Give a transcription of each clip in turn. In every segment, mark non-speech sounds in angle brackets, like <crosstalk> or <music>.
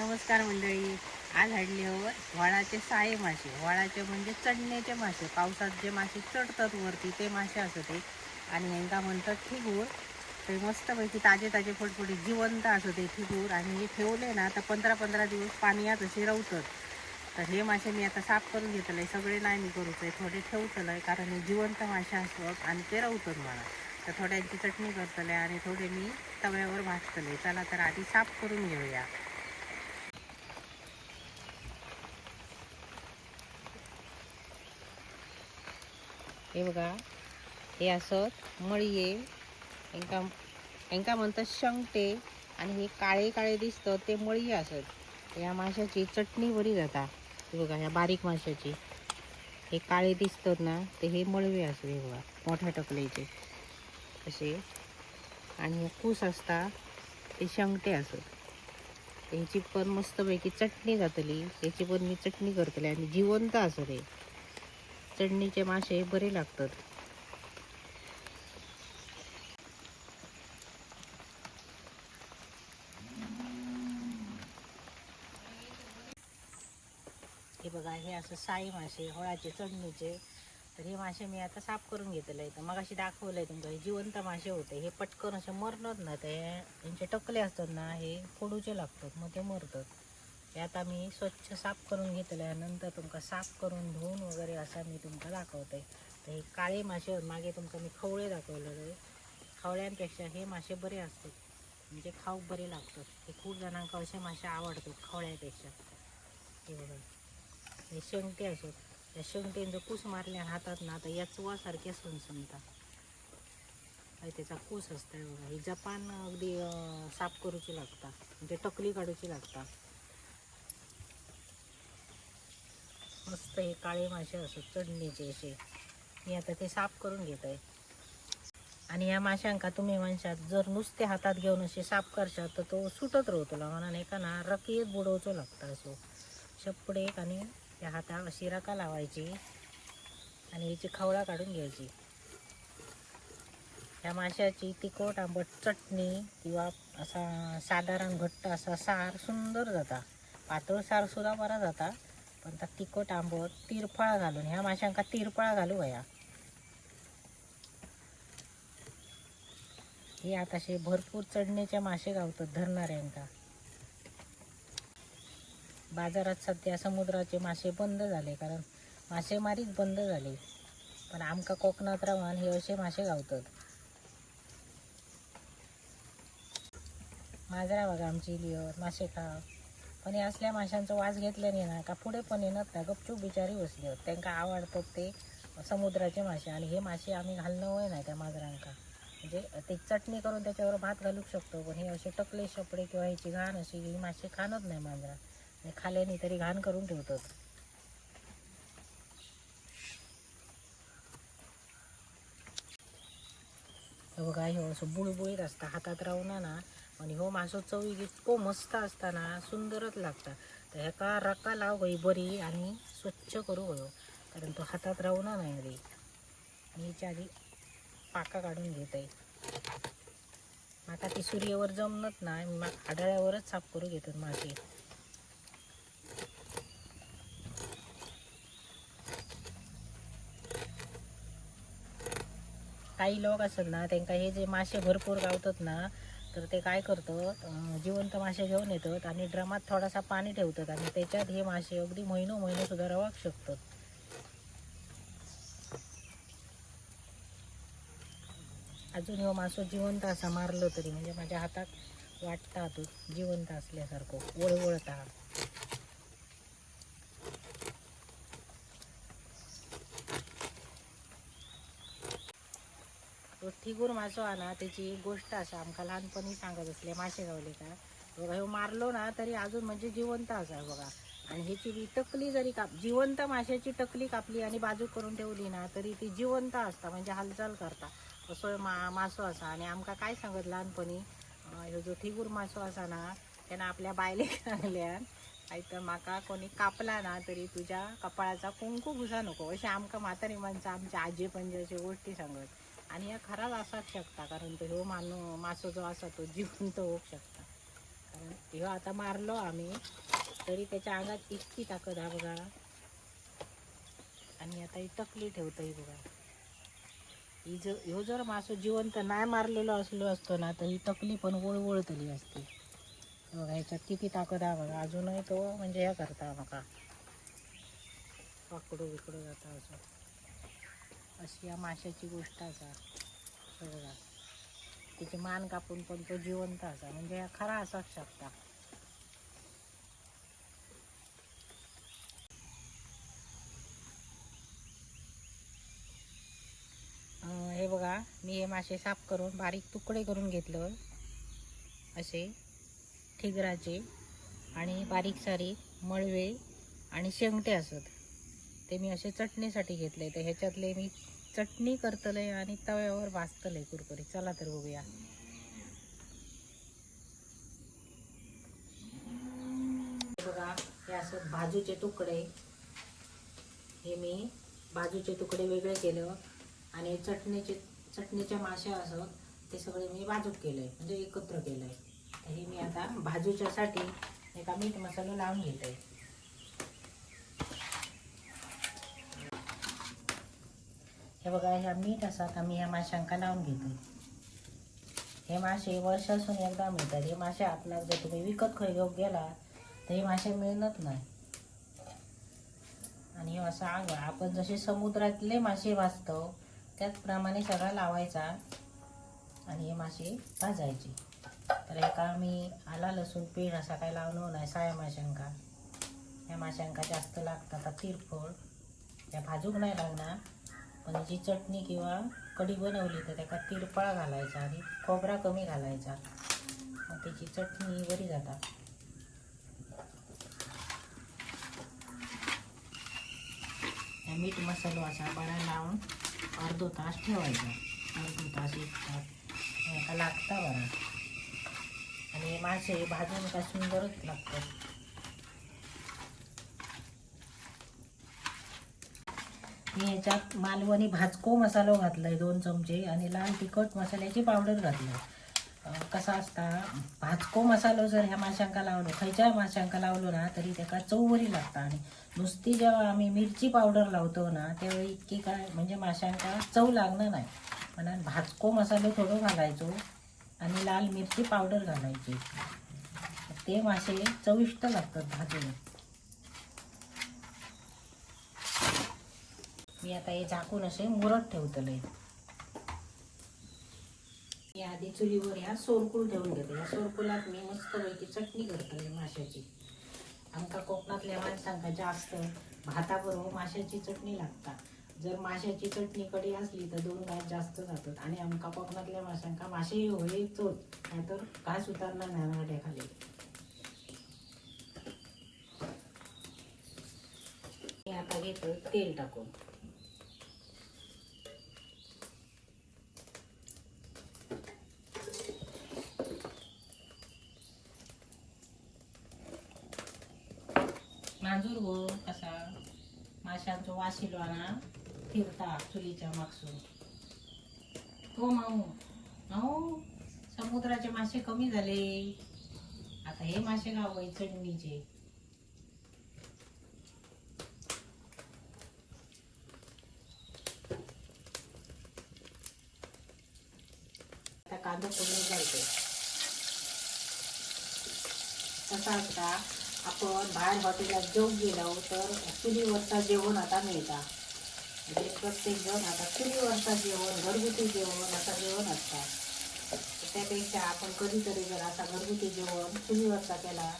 नमस्कार मंडळी. आज हाडल्यावर हो वळाचे साये मासे. वळाचे म्हणजे चढण्याचे मासे. पावसात जे मासे चढतात वरती ते मासे असत आणि यांना म्हणतात ठिगूर ते मस्तपैकी ताजे ताजे फटफटी जिवंत असत ते ठिगूर आणि हे ठेवले ना तर पंधरा पंधरा दिवस पाण्यात असे रवतात तर हे मासे मी आता साफ करून घेतले सगळे नाही मी करूच आहे थोडे ठेवतले कारण हे जिवंत मासे असतात आणि ते रवतात मला. तर थोड्यांची चटणी करतले आणि थोडे मी तव्यावर भाजतले. चला तर आधी साफ करून घेऊया. हे बघा हे असत मळये. यांका यांका म्हणतात शंकटे आणि हे काळे काळे दिसतं ते मळी असत या माशाची चटणी बरी जाता. हे बघा ह्या बारीक माशाची. हे काळे दिसतात ना ते हे मळवे असत हे बघा मोठ्या टकलेचे. असे. आणि हे कूस असता ते शंकटे असत ह्याची पण मस्तपैकी चटणी जातली. त्याची पण मी चटणी करतले आणि जिवंत असत हे चटणीचे मासे बरे लागतात. हे बघा हे असं साई मासे होळाचे चढणीचे तर हे मासे मी आता साफ करून घेतले तर मग अशी दाखवलंय तुमचं हे जिवंत मासे होते. हे पटकन असे मरणार ना ते यांचे टकले असतात ना हे फोडूचे लागतात मग ते मरतात. हे आता मी स्वच्छ साफ करून घेतल्यानंतर तुमका साफ करून धुवून वगैरे असा मी तुमका दाखवते तर हे काळे मासे मागे तुमका मी खवळे दाखवलेले खवळ्यांपेक्षा हे मासे बरे असतात. म्हणजे खाऊक बरे लागतात. हे खूप जणांका असे मासे आवडतात खवळ्यापेक्षा. हे बघा. हे शेंगटे असत त्या शेंगटेंचं कूस मारल्या हातात ना तर या चुवासारख्या सणसणतात त्याचा कूस असतं बघा. ही जपान अगदी साफ करूची लागता. म्हणजे टकली काढूची लागता. मस्त हे काळे मासे असत चढणीचे असे. मी आता ते साफ करून घेत आहे आणि या माशांका तुम्ही म्हणशात जर नुसते हातात घेऊन असे साफ करशात तर तो सुटत राहतो म्हणून एका ना रकीत बुडवचो लागता असो. शपडे आणि त्या हाता अशी रका लावायची आणि हिची खवळा काढून घ्यायची. या माशाची तिखट आंबट चटणी किंवा असा साधारण घट्ट असा सार सुंदर जाता. पातळ सार सुद्धा बरा जाता. पण त्या तिखट आंबट तिरफळा घालून. ह्या माशांका तिरफळा घालू वया. हे आता असे भरपूर चढणीचे मासे गावतात धरणाऱ्यांका. बाजारात सध्या समुद्राचे मासे बंद झाले कारण मासेमारीच बंद झाली. पण आमका कोकणात रावण हे असे मासे गावतात. माजरा बघा आमची लिओर मासे खा. पण हे असल्या माशांचा वास घेतल्याने ना का पुढे पण येणार ना गपचूप बिचारी बसली होत. त्यांना आवडतात ते समुद्राचे मासे. आणि हे मासे आम्ही घालणं होय नाही त्या माजरांका. म्हणजे ते चटणी करून त्याच्यावर भात घालू शकतो पण हे असे टकले शपडे किंवा ह्याची घाण अशी ही मासे खाणत नाही मांजरा. आणि खाल्याने तरी घाण करून ठेवतात. बघा हे असं बुळबुळीत असता. हातात राहून ना आणि हो मासो चवी इतको मस्त असताना सुंदरच लागता तर ह्याका रका लाव गई बरी आणि स्वच्छ करू गयो हो. कारण तो हातात राहू ना नाही रे. आणि ह्याच्या आधी पाका काढून घेत. आहे माका ती सूर्यवर जमनत नाही मा आढळ्यावरच साफ करू घेतात मासे काही लोक असत ना त्यांना हे जे मासे भरपूर गावतात ना तर ते काय करतात जिवंत मासे घेऊन येतात आणि ड्रमात थोडासा पाणी ठेवतात आणि त्याच्यात हे मासे अगदी महिनो महिनो सुद्धा रवाक शकतात. अजून हो मासो जिवंत असा मारलो तरी म्हणजे माझ्या हातात वाटता तो जिवंत असल्यासारखं वळवळता तो थिगूर मासो हा ना त्याची एक गोष्ट असा आमका लहानपणी सांगत असले मासे गावले का बघा ह्यो मारलो ना तरी अजून म्हणजे जिवंत असा बघा. आणि ह्याची तकली टकली जरी काप जिवंत माशाची टकली कापली आणि बाजू करून ठेवली ना तरी ती जिवंत असता म्हणजे हालचाल करता. असो मा मासो असा. आणि आमका काय सांगत लहानपणी ह्यो जो थिगूर मासो असा ना त्यानं आपल्या बायलेक <laughs> सांगल्यान आई तर माका कोणी कापला ना तरी तुझ्या कपाळाचा कुंकू घुसा नको. अशें आमका म्हातारी माणसं आमच्या आजी पणजे अशी गोष्टी सांगत. आणि या खराब असाच शकता कारण तो ह्यो मानो मासो जो असा तो जिवंत होऊ शकता. कारण ह्यो आता मारलो आम्ही तरी त्याच्या अंगात इतकी ताकद हा बघा. आणि आता ही टकली ठेवतं ही बघा. ही जर ह्यो जर मासो जिवंत नाही मारलेलो असलो असतो ना तर ही तकली पण वळवळतली असते. बघा ह्याच्यात किती ताकद हा बघा. अजूनही तो म्हणजे हे करता मका वाकडो विकडो जाता असं. अशी या माशाची गोष्ट असा. हे बघा मान कापून पण तो जिवंत असा. म्हणजे हा खरा असाच शकता. हे बघा मी हे मासे साफ करून बारीक तुकडे करून घेतलं. असे ठिगराचे आणि बारीक सारीक मळवे आणि शेंगटे असत. ते मी असे चटणीसाठी घेतले तर ह्याच्यातले मी चटणी करतले आणि तव्यावर भाजतले कुरकुरी चला तर बघूया. बघा हे असं भाजूचे तुकडे. हे मी बाजूचे तुकडे वेगळे केलं हो. आणि चटणीचे चटणीच्या माश्या असं हो, ते सगळे मी बाजूक केलंय म्हणजे एकत्र केलंय तर हे मी आता भाजूच्यासाठी एका मीठ मसाला लावून घेत. आहे हे बघा ह्या मीठ असं आता मी ह्या माशांका लावून घेते हे मासे वर्षासून एकदा मिळतात. हे मासे आपणाक जर तुम्ही विकत खय घेऊन गेला तर हे मासे मिळणार नाही. आणि हे असं आग आपण जसे समुद्रातले मासे भाजतो त्याचप्रमाणे सगळा लावायचा आणि हे मासे भाजायचे. तर एका मी आला लसूण पीठ असा काय लावणं नाही साया माशांका. ह्या माशांका जास्त लागतात तिरफळ त्या भाजूक नाही लागणार. पण जी चटणी किंवा कढी बनवली तर त्याका तिरपळा घालायचा आणि खोबरा कमी घालायचा. मग त्याची चटणी बरी जाता. मीठ मसालो असा बरा लावून अर्धो तास ठेवायचा. अर्धो तास एक तास लागता बरा. आणि मासे भाजून का सुंदरच लागतात. मी ह्याच्यात मालवणी भाजको मसालो घातलाय दोन चमचे आणि लाल तिखट मसाल्याची पावडर घातली कसा असता भाजको मसालो जर ह्या माशांका लावलो खयच्या माशांका लावलो ना तरी त्याका चववरी लागता. आणि नुसती जेव्हा आम्ही मिरची पावडर लावतो ना त्यावेळी इतकी काय म्हणजे माशांका चव लागणार नाही. म्हणून भाजको मसालो थोडो घालायचो आणि लाल मिरची पावडर घालायची. ते मासे चविष्ट लागतात भाजून. मी आता हे झाकून असे मुरत ठेवतले मी आधी चुलीवर ह्या सोरकूल ठेवून घेते. या सोरकुलात मी मस्त पैकी चटणी करतले माशाची. आमका कोकणातल्या माणसांका जास्त भाताबरोबर हो माशाची चटणी लागता. जर माशाची चटणी कडी असली तर दोन घास जास्त जातात. आणि आमका कोकणातल्या माशांका मासे होय चोच. नाहीतर घास उतारणार नाही खाली हे आता घेतो तेल टाकून. मांजूर हो कसा माशांचो वाशिलो ना फिरता चुलीच्या मागसून. हो माऊ. माऊ समुद्राचे मासे कमी झाले. आता हे मासे गावय चटणीचे. आता कांदा फोडणी जायचे कसा असता आपण बाहेर हॉटेलात जेवून गेलो तर चुलीवरचा जेवण आता मिळता. म्हणजे प्रत्येकजण आता चुलीवरचा जेवण घरगुती जेवण आता जेवण असतात त्यापेक्षा आपण कधीतरी जर असा घरगुती जेवण चुलीवरचा केला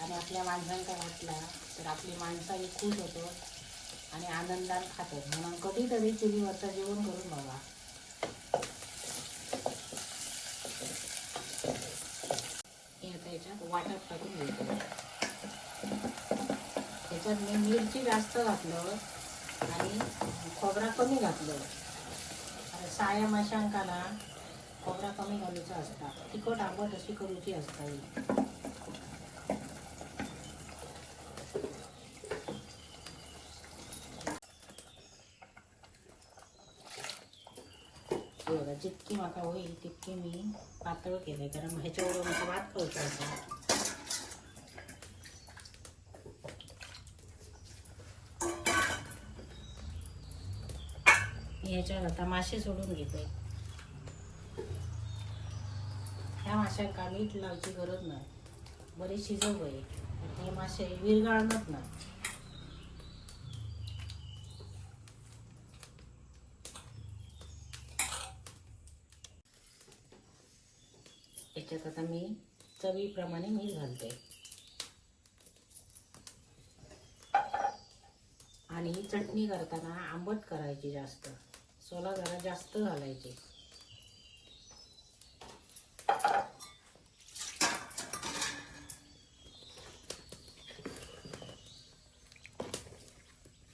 आणि आपल्या माणसांचा घातला तर आपली माणसाही खुश होतो आणि आनंदात खातात म्हणून कधीतरी चुलीवरचा जेवण करून बघा. हे आता याच्यात वाटप टाकून घ्यायचं त्याच्यात मी मिरची जास्त घातलं आणि खोबरा कमी घातलं. आणि साया माशांकाला खोबरा कमी घालूचा असता. तिखट आंबट अशी करूची असता ही जितकी माका होईल तितकी मी पातळ केले कारण ह्याच्यावर माझा भात खाऊचा होता मी आता मासे सोडून घेते ह्या माशांका मीठ लावची गरज नाही. बरी शिजव आहे. हे मासे विरघळणार नाही. याच्यात आता मी चवीप्रमाणे मीठ घालते. आणि ही चटणी करताना आंबट करायची जास्त. सोला जरा जास्त घालायचे.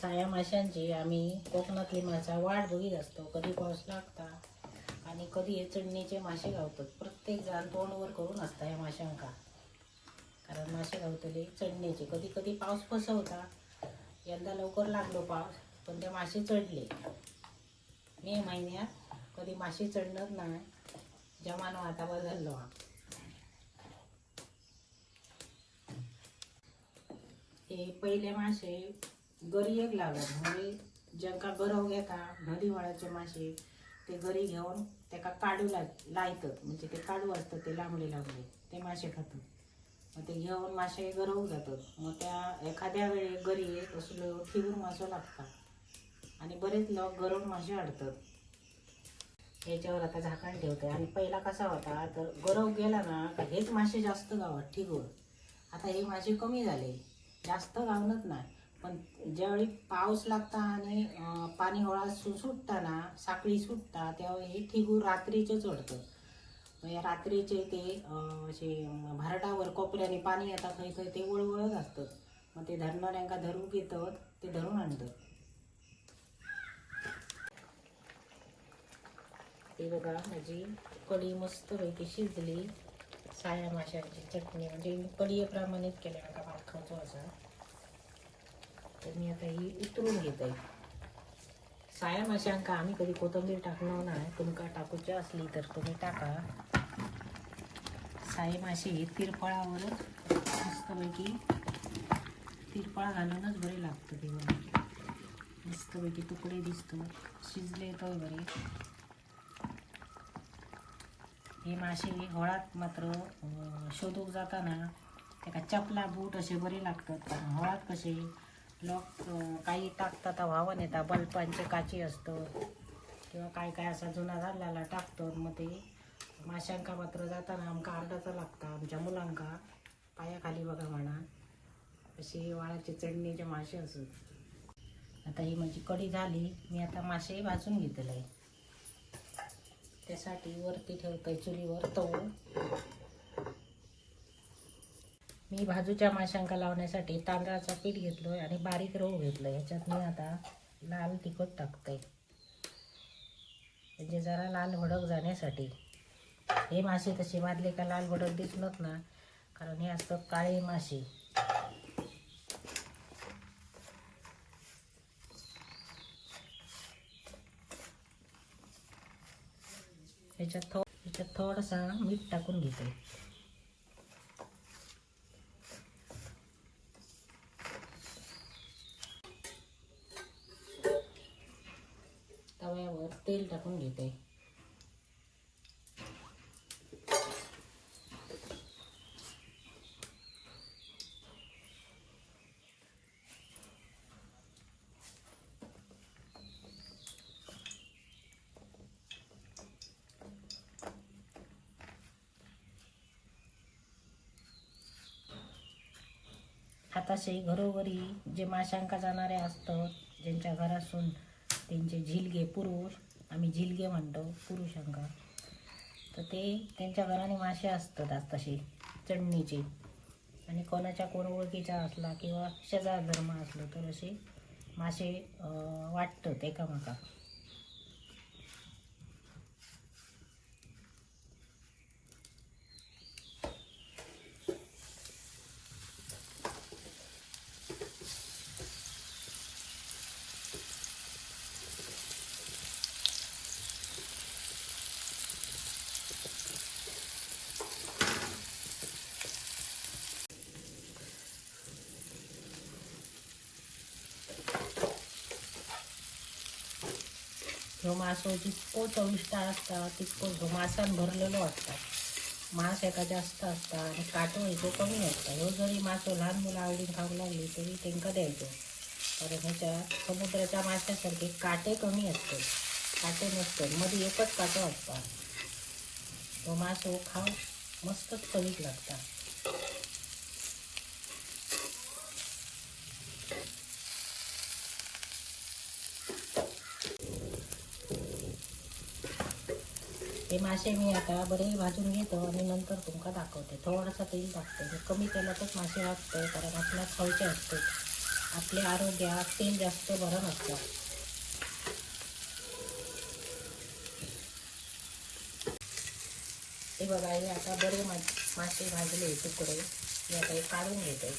साया माशांची आम्ही कोकणातली मासा वाट बघीत असतो कधी पाऊस लागता आणि कधी हे चढणीचे मासे गावतात. प्रत्येक जण तोंडवर करून असता या माशांका. कारण मासे गावतले चढणीचे कधी कधी पाऊस फसवता यंदा लवकर लागलो पाऊस पण ते मासे चढले. मे महिन्यात कधी माशी चढणार नाही. जमानो आता बदललो हा. हे पहिले मासे गरी लागत म्हणजे ज्यांका गरव हो घेता नदीवाळाचे मासे ते गरी घेऊन त्याका काढू लाग लायतात. म्हणजे ते काढू असतात ते लांबले लांबले. ते मासे खातात. मग ते घेऊन मासे गरव जातात. मग त्या एखाद्या वेळी गरी असलो ठेवून मासो लागतात. आणि बरेच लोक गरम मासे अडतात याच्यावर आता झाकण ठेवते. आणि पहिला कसा होता तर गरव गेला ना का हेच मासे जास्त गावात ठिगूर आता हे मासे कमी झाले. जास्त गावणत नाही. पण ज्यावेळी पाऊस लागता आणि पाणी होळा सु सुटता ना साखळी सुटता तेव्हा हे ठिगूर रात्रीचे चढतं रात्रीचे ते असे भरडावर कोपऱ्याने पाणी येतात खंय खंय ते वळवळत असतात मग ते धरणाऱ्यांका धरून घेतात ते धरून आणतात. ती बघा. माझी कढी मस्तपैकी शिजली. साया माशांची चटणी. म्हणजे मी कडीप्रमाणेच केल्या बघा भात खावचो असा तर मी आता ही उतरून घेत. आहे साया माशांका आम्ही कधी कोथिंबीर टाकणार नाही. तुमका टाकूची असली तर तुम्ही टाका. साई माशी तिरफळावरच मस्तपैकी तिरफळा घालूनच बरे लागतं ते. मस्तपैकी तुकडे दिसतो. शिजले तर बरे. हे मासे होळात मात्र शोधूक जाताना त्याका चपला बूट असे बरे लागतात. कारण होळात कसे लोक काही टाकतात व्हावं नेता बल्बांचे काची असतं. किंवा काय काय असा जुना झालेला टाकतात मग ते माशांका मात्र जाताना आमका अर्धाचा लागता. आमच्या मुलांका पायाखाली बघा म्हणा. अशी वाळाचे चढणीचे मासे असत आता ही माझी कढी झाली. मी आता मासे भाजून घेतलं आहे. त्यासाठी वरती ठेवतोय चुलीवर तवू. मी भाजूच्या माशांका लावण्यासाठी तांदळाचा पीठ घेतलोय आणि बारीक रवू घेतलो ह्याच्यात मी आता लाल तिखट टाकते म्हणजे जरा लाल भडक जाण्यासाठी. हे मासे तसे वाजले का लाल भडक दिसणार ना कारण हे असतं काळे मासे. त्याच्यात थो त्याच्यात थोडासा मीठ टाकून घेते. तव्यावर तेल टाकून घेते. हाताशी घरोघरी जे माशांका जाणारे असतात ज्यांच्या घरासून त्यांचे झिलगे पुरुष आम्ही झिलगे म्हणतो पुरुषांका. तर ते त्यांच्या घराने मासे असतात आज चढणीचे. आणि कोणाच्या कोण ओळखीचा असला किंवा शेजार धर्म असलो तर असे मासे वाटतात एकामेका ह्यो मासो जितको चविष्ट असता तितको ह्यो मासान भरलेलो असता मास एका जास्त असता आणि काटो येतो कमी असता ह्यो जरी मासो लहान मुलं आवडीन खाऊ लागली तरी त्यांका द्यायचो. कारण ह्याच्या समुद्राच्या माशासारखे काटे कमी असते काटे नसतात. मध्ये एकच काटो असता तो मासो खाऊ मस्तच चवीक लागता हे मासे मी आता बरे भाजून घेतो आणि नंतर तुमका दाखवते. थोडंसं तेल टाकते. हे कमी तेलातच मासे भाजते कारण आपल्या खायचे असते. आपले आरोग्यात तेल जास्त बरं नसतं. हे बघा हे आता बरे मा मासे भाजले तुकडे. मी आता हे काढून घेते.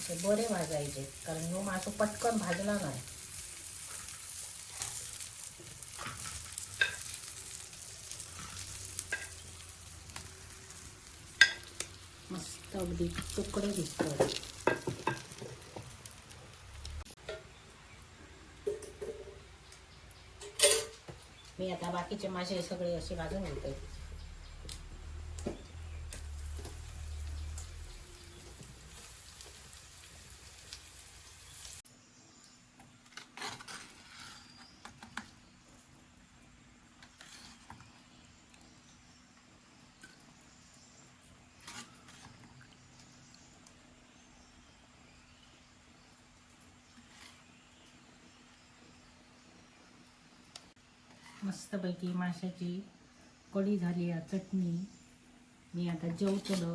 असे बरे भाजायचे कारण तो मासो पटकन भाजला नाही मस्त अगदी तुकडे दिसतात. मी आता बाकीचे मासे सगळे असे भाजून घेते मस्तपैकी माशाची कढी झाली आहे चटणी. मी आता जेवतलो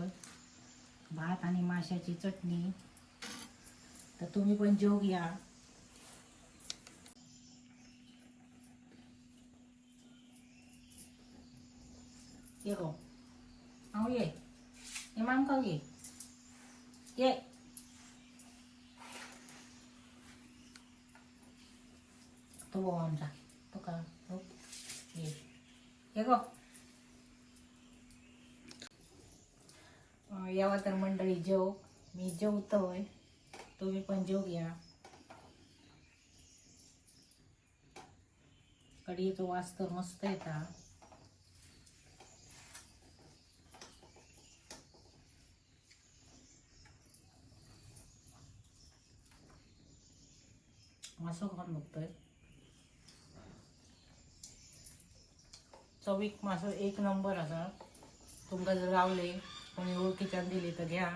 भात आणि माशाची चटणी. तर तुम्ही पण जेव घ्या. ये गो. ये. ये मामका ये. ये. तो वो आमचा तो का ये ये गो यावा तर मंडळी जेव. मी जेवतोय. तुम्ही पण जेव घ्या. कडीचा वास तर मस्त येता. मासो खाऊन बघतोय. चवीक मासो एक नंबर असा. तुमका जर गावले कोणी ओळखीच्यान दिली तर घ्या.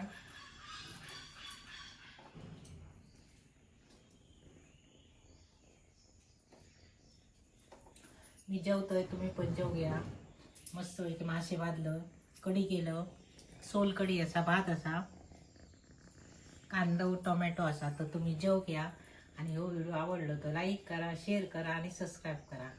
मी जेवतोय तुम्ही पण जेव घ्या. मस्त एक मासे भाजलं कढी केलं. सोल कढी असा भात असा. कांदो टोमॅटो असा तर तुम्ही जेव घ्या. आणि हो व्हिडिओ आवडलो तर लाईक करा शेअर करा आणि सबस्क्राईब करा.